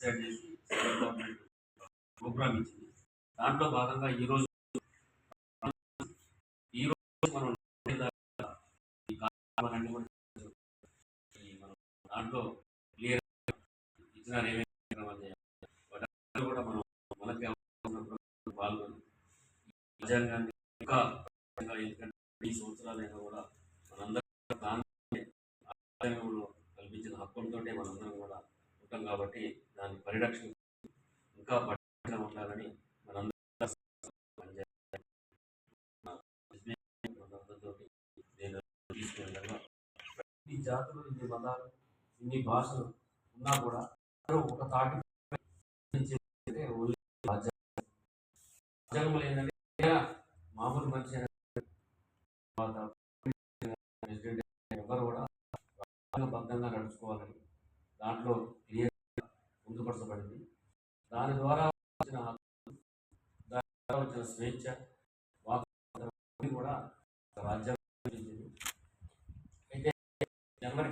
Decide చేసి programme ఇచ్చింది. దాంట్లో భాగంగా ఈ రోజు ఈ రోజు మనం మనం దాంట్లో క్లియర్ ఇచ్చిన కూడా మనం మనకి పాల్గొని ఈ రాజ్యాంగాన్ని ఇంకా ఎందుకంటే ఈ సంవత్సరాలైనా కూడా మనందరం కల్పించిన హక్కులతో మనందరం కూడా కాబట్టి దాని పరిరక్షణ ఇంకా పట్టిన ఉండాలని మనందరితోటి నేను తీసుకెళ్ళగా ఈ జాతులు ఇన్ని మతాలు ఇన్ని భాషలు ఉన్నా కూడా ఒక తాటి రాజ్యాంగం ఏంటంటే మామూలు మనిషి ప్రెసిడెంట్ ఎవరు కూడా బద్ధంగా నడుచుకోవాలని దాంట్లో క్లియర్ పొందుపరచబడింది దాని ద్వారా వచ్చిన హక్కు, దాని ద్వారా వచ్చిన స్వేచ్ఛ వాతావరణం కూడా రాజ్యాంగం అయితే జనవరి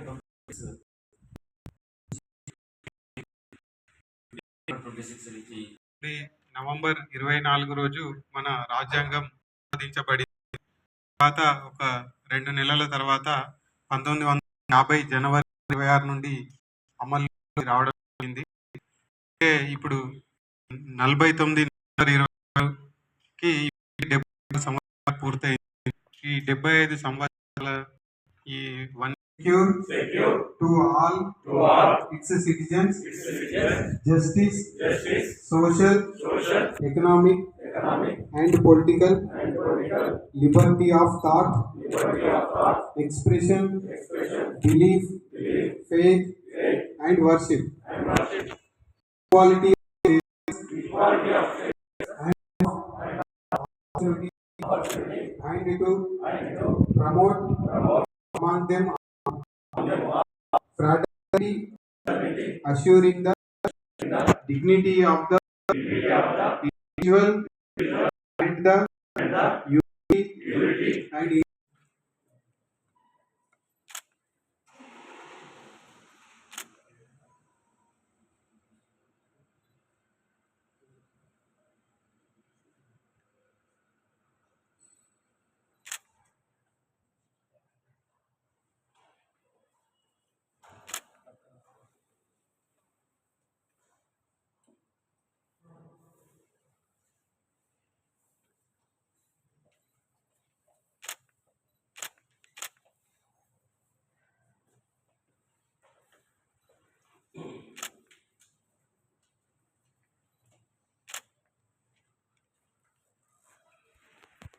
ట్వంటీ నవంబర్ ఇరవై నాలుగు రోజు మన రాజ్యాంగం ఆమోదించబడింది తర్వాత ఒక రెండు నెలల తర్వాత పంతొమ్మిది వందల యాభై జనవరి ఇరవై ఆరు నుండి అమలు రావడం జరిగింది. అంటే ఇప్పుడు నలభై తొమ్మిది నవంబర్ ఇరవై డెబ్బై ఐదు సంవత్సరాలు పూర్తయింది ఈ డెబ్బై ఐదు సంవత్సరాల ఈ one secure to all its citizens justice social economic and political liberty of thought expression belief faith and worship equality and promote among them fraternity assuring the dignity of the individual and the unity. and